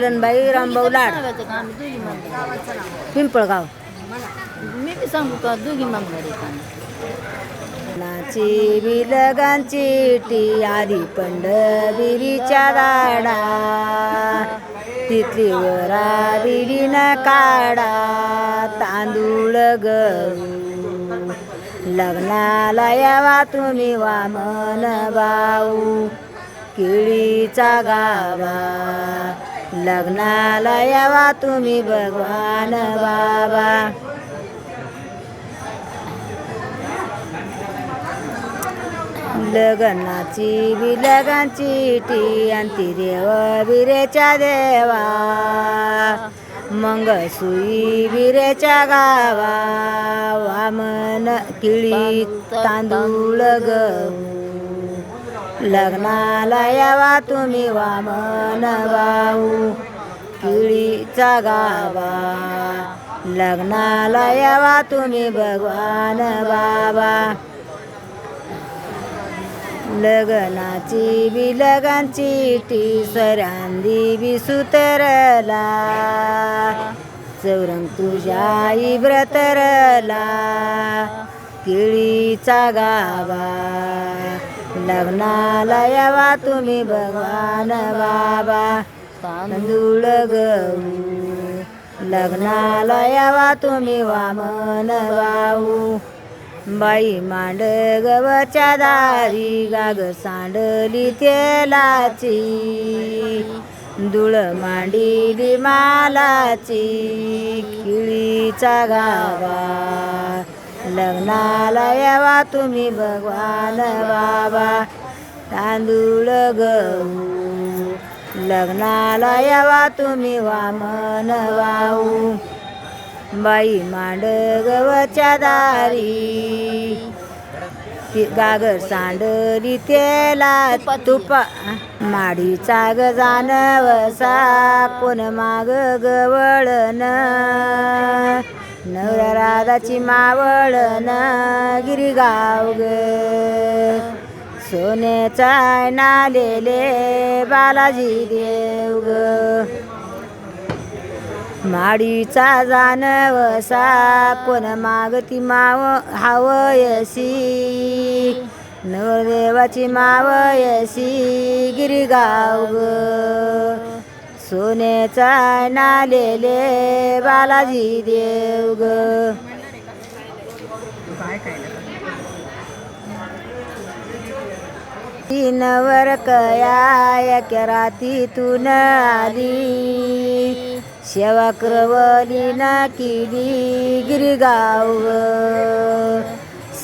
किरणबाई रामभाऊ लाड. पिंपळगाव. मी बी सांगू का दोघी मागणार बिलगांची टी आधी पंढरीच्या गाडा तिथली वरा बिडीन काढा तांदूळ गहू. लग्नाला यावा तुम्ही वामन भाऊ केळीचा गावा लग्नाला यावा तुम्ही भगवान बाबा. लग्नाची बी लगांची टी अंती देव बिरेच्या देवा. मंगसुई बिरेच्या गावा. वामन किळी तांदूळ गहू. लग्नाला यावा तुम्ही वामन भाऊ. किळीचा गावा लग्नाला यावा तुम्ही भगवान बाबा. लग्नाची बी लगांची टी सरांदी बी सुतरला. चौरंग तुझ्याई व्रतरला. किळीचा गावा लग्नाला यावा तुम्ही भगवान बाबा. तांदूळ गहू लग्नाला यावा तुम्ही वामन भाऊ बाई मांड गवच्या दारी गाग सांडली तेलाची. धुळ मांडिली मालाची. किळीचा गावा. लग्नाला यावा तुम्ही भगवान बाबा. तांदूळ गहू. लग्नाला यावा तुम्ही वामन वाऊ बाई मांड गवच्या दारी. ती गागर सांडली तेला तुपा माडीचा गजान वसा. कोण माग गवळण. दादाची मावळ मावळण गिरीगाव ग चाय नालेले बालाजी देव ग माडीचा जानवसा कोण मागती माव हावयसी. नवरदेवाची मावयसी गिरीगाव ग सोन्याचा नालेले बालाजी देव ग तीनवर कया रातीतून आली. सेवा क्रवली ना किली गिरगाव.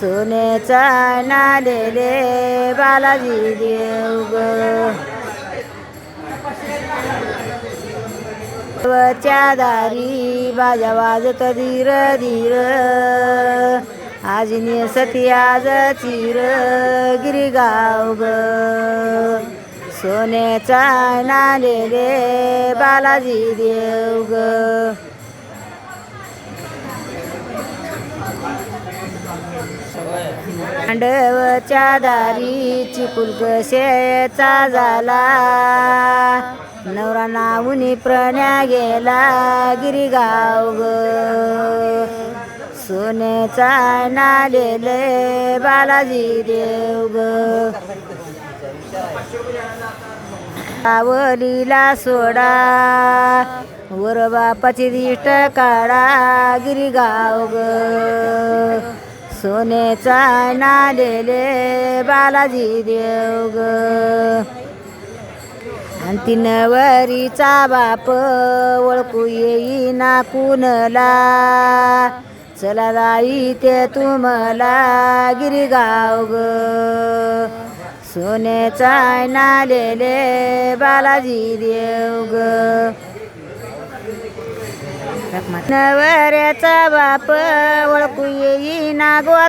सोन्याचा नालेले बालाजी देव ग च्या दारी बाजा वाजत धीर धीर. आज सती आज चिर गिरगाव ग सोन्याचा नालेले बालाजी देव ग पांडवच्या दारी चिकुल कशेचा झाला. नवरा नावनी प्रण्या गेला गिरीगाव ग सोन्याचा नालेले बालाजी देव ग. आवलीला सोडा वर बापाची दिष्ट काढा गिरीगाव ग. सोन्याचा नालेले बालाजी देव ग. आणि ती नवरीचा बाप ओळखू येई ना कुणला. चला जाई ते तुम्हाला गिरीगाव ग. चाय नालेले बालाजी देव ग. नवऱ्याचा बाप ओळखू येई ना गो